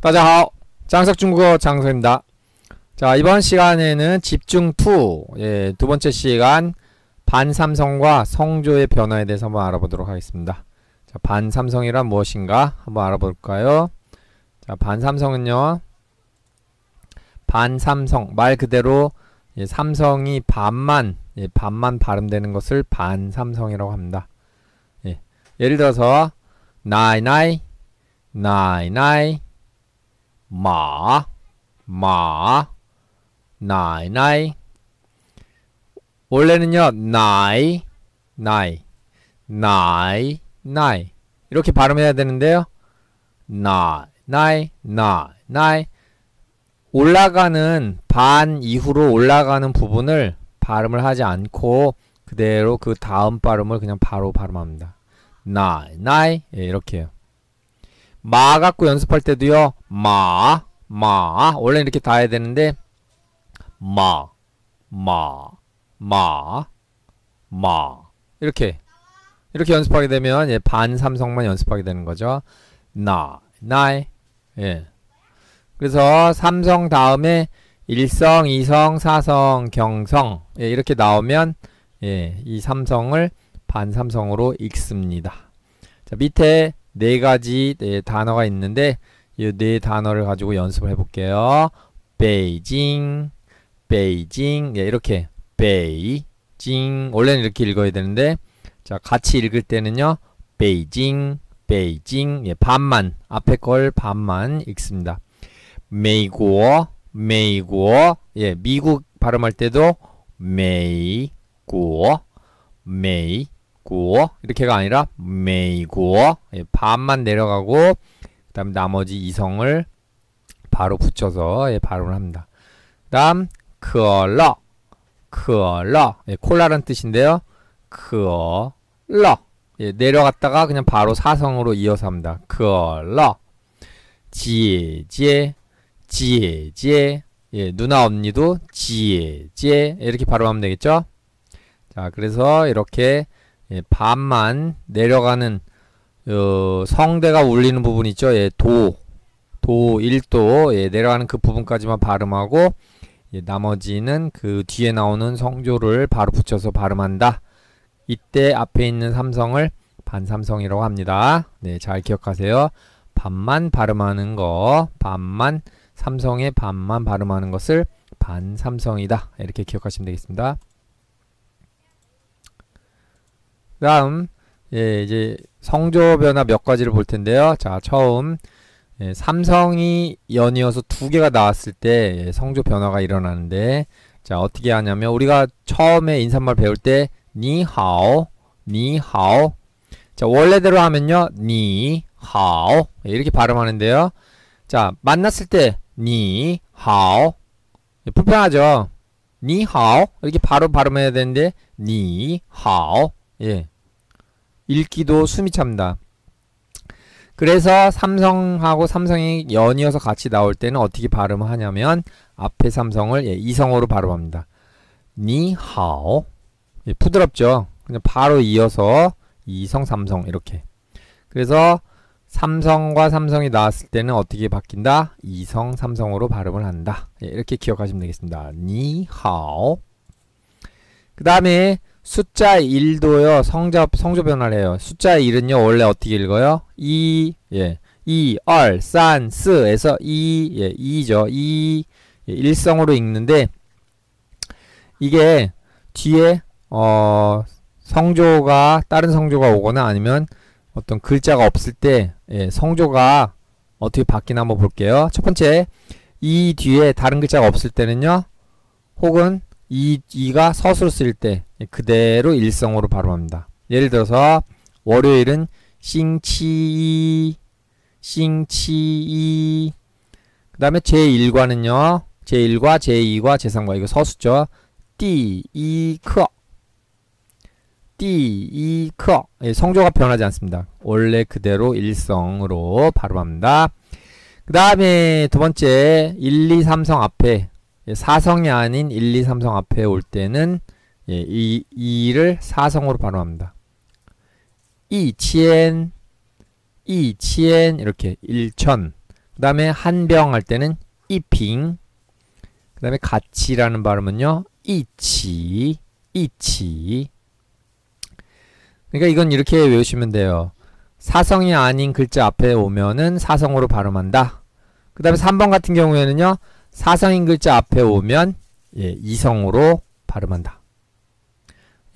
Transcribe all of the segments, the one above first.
大家好 장석 중국어 장석입니다. 자 이번 시간에는 집중 2 예, 두 번째 시간 반삼성과 성조의 변화에 대해서 한번 알아보도록 하겠습니다. 자, 반삼성이란 무엇인가 한번 알아볼까요? 자, 반삼성은요. 반삼성 말 그대로 예, 삼성이 반만 예, 반만 발음되는 것을 반삼성이라고 합니다. 예, 예를 들어서 나이 나이 나이 나이 마, 마, 나이, 나이. 원래는요, 나이, 나이, 나이, 나이. 이렇게 발음해야 되는데요. 나이, 나이, 나이, 나이. 올라가는 반 이후로 올라가는 부분을 발음을 하지 않고 그대로 그 다음 발음을 그냥 바로 발음합니다. 나이, 나이. 예, 이렇게요. 마 갖고 연습할 때도요. 마, 마. 원래 이렇게 다 해야 되는데 마, 마, 마, 마. 이렇게 이렇게 연습하게 되면 예, 반 삼성만 연습하게 되는 거죠. 나, 나이. 예. 그래서 삼성 다음에 일성, 이성, 사성, 경성 예, 이렇게 나오면 예, 이 삼성을 반삼성으로 읽습니다. 자, 밑에 네 가지 네, 단어가 있는데 이 네 단어를 가지고 연습을 해볼게요. 베이징, 베이징, 예, 이렇게 베이징 원래는 이렇게 읽어야 되는데 자 같이 읽을 때는요. 베이징, 베이징, 예, 반만 앞에 걸 반만 읽습니다. 메이구어, 메이구어, 예, 미국 발음할 때도 메이구어, 메이 구어 이렇게가 아니라 메이구어 예, 반만 내려가고 그 다음 나머지 이성을 바로 붙여서 예, 발음을 합니다. 그 다음 크러. 크러. 예, 콜라란 뜻인데요. 크러. 예, 내려갔다가 그냥 바로 사성으로 이어서 합니다. 크러. 지제 지제 예, 누나 언니도 지제 이렇게 발음하면 되겠죠? 자, 그래서 이렇게 예, 반만 내려가는 어, 성대가 울리는 부분 있죠. 예, 도, 도 1도 예, 내려가는 그 부분까지만 발음하고 예, 나머지는 그 뒤에 나오는 성조를 바로 붙여서 발음한다. 이때 앞에 있는 삼성을 반삼성이라고 합니다. 네, 잘 기억하세요. 반만 발음하는 거, 반만 삼성의 반만 발음하는 것을 반삼성이다. 이렇게 기억하시면 되겠습니다. 다음 예, 이제 성조 변화 몇 가지를 볼 텐데요. 자, 처음 예, 삼성이 연이어서 두 개가 나왔을 때 예, 성조 변화가 일어나는데 자, 어떻게 하냐면 우리가 처음에 인사말 배울 때 니하오, 니하오. 자, 원래대로 하면요. 니하오. 예, 이렇게 발음하는데요. 자, 만났을 때 니하오. 예, 불편하죠. 니하오. 이렇게 바로 발음해야 되는데 니하오. 예. 읽기도 숨이 찹니다. 그래서 삼성하고 삼성이 연이어서 같이 나올 때는 어떻게 발음을 하냐면 앞에 삼성을 예, 이성어로 발음합니다. 니하오 예, 부드럽죠. 그냥 바로 이어서 이성 삼성 이렇게. 그래서 삼성과 삼성이 나왔을 때는 어떻게 바뀐다? 이성 삼성으로 발음을 한다. 예, 이렇게 기억하시면 되겠습니다. 니하오. 그 다음에 숫자 1도요. 성자, 성조 변화를 해요. 숫자 1은요. 원래 어떻게 읽어요? 2, 예. 2, 2, 3, 4에서 2, 예, 2죠. 2, 예, 일성으로 읽는데 이게 뒤에 어, 성조가 다른 성조가 오거나 아니면 어떤 글자가 없을 때 예, 성조가 어떻게 바뀌나 한번 볼게요. 첫 번째 이 뒤에 다른 글자가 없을 때는요. 혹은 이, 이가 서술을 쓸때 그대로 일성으로 발음합니다. 예를 들어서 월요일은 싱치이 싱치이 그 다음에 제1과는요 제1과 제2과 제3과 이거 서수죠 띠이커 띠이커 예, 성조가 변하지 않습니다. 원래 그대로 일성으로 발음합니다. 그 다음에 두 번째 1, 2, 3성 앞에 예, 사성이 아닌 1, 2, 3성 앞에 올 때는 예, 이, 이를 사성으로 발음합니다. 이치엔, 이치엔 이렇게 일천. 그그 다음에 한병 할 때는 이핑. 그 다음에 같이라는 발음은요. 이치, 이치. 그러니까 이건 이렇게 외우시면 돼요. 사성이 아닌 글자 앞에 오면은 사성으로 발음한다. 그 다음에 3번 같은 경우에는요. 사성인 글자 앞에 오면 예, 이성으로 발음한다.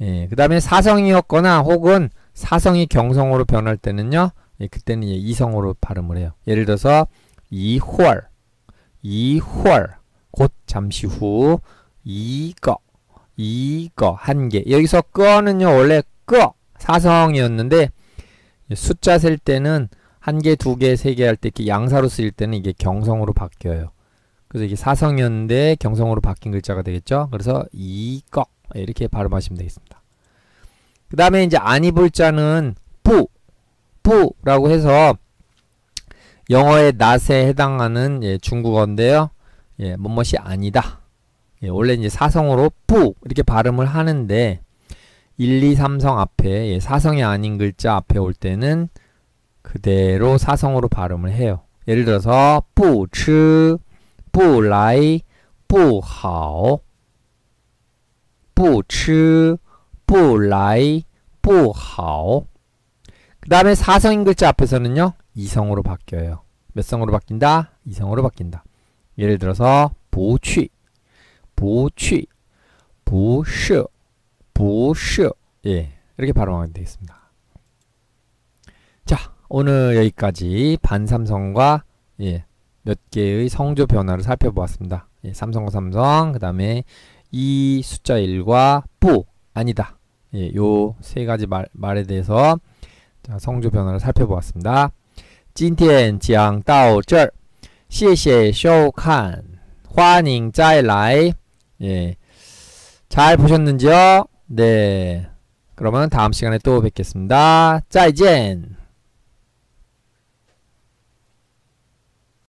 예, 그 다음에 사성이었거나 혹은 사성이 경성으로 변할 때는요. 예, 그때는 예, 이성으로 발음을 해요. 예를 들어서 이월, 이월, 곧 잠시 후 이거, 이거 한 개. 여기서 꺼는요 원래 꺼 사성이었는데 숫자 셀 때는 한 개, 두 개, 세 개 할 때 이렇게 양사로 쓰일 때는 이게 경성으로 바뀌어요. 그래서 이게 사성이었는데 경성으로 바뀐 글자가 되겠죠. 그래서 이거 이렇게 발음하시면 되겠습니다. 그 다음에 이제 아니볼 자는 뿌, 뿌라고 해서 영어의 낫에 해당하는 예, 중국어인데요. 예, 뭐뭇이 아니다. 예, 원래 이제 사성으로 뿌 이렇게 발음을 하는데 1, 2, 3성 앞에 예, 사성이 아닌 글자 앞에 올 때는 그대로 사성으로 발음을 해요. 예를 들어서 不吃, 不来, 不好, 不吃, 不来, 不好. 그 다음에 사성인 글자 앞에서는요. 이성으로 바뀌어요. 몇 성으로 바뀐다? 이성으로 바뀐다. 예를 들어서 不去, 不去, 不是, 不是. 예, 이렇게 발음하면 되겠습니다. 자, 오늘 여기까지 반삼성과 예, 몇 개의 성조 변화를 살펴보았습니다. 예, 삼성과 삼성, 그 다음에 이 숫자 1과 부, 아니다. 예, 요 세 가지 말, 말에 대해서 자, 성조 변화를 살펴보았습니다. 今天讲到这儿，谢谢收看，欢迎再来。 예, 잘 보셨는지요? 네. 그러면 다음 시간에 또 뵙겠습니다. 再见.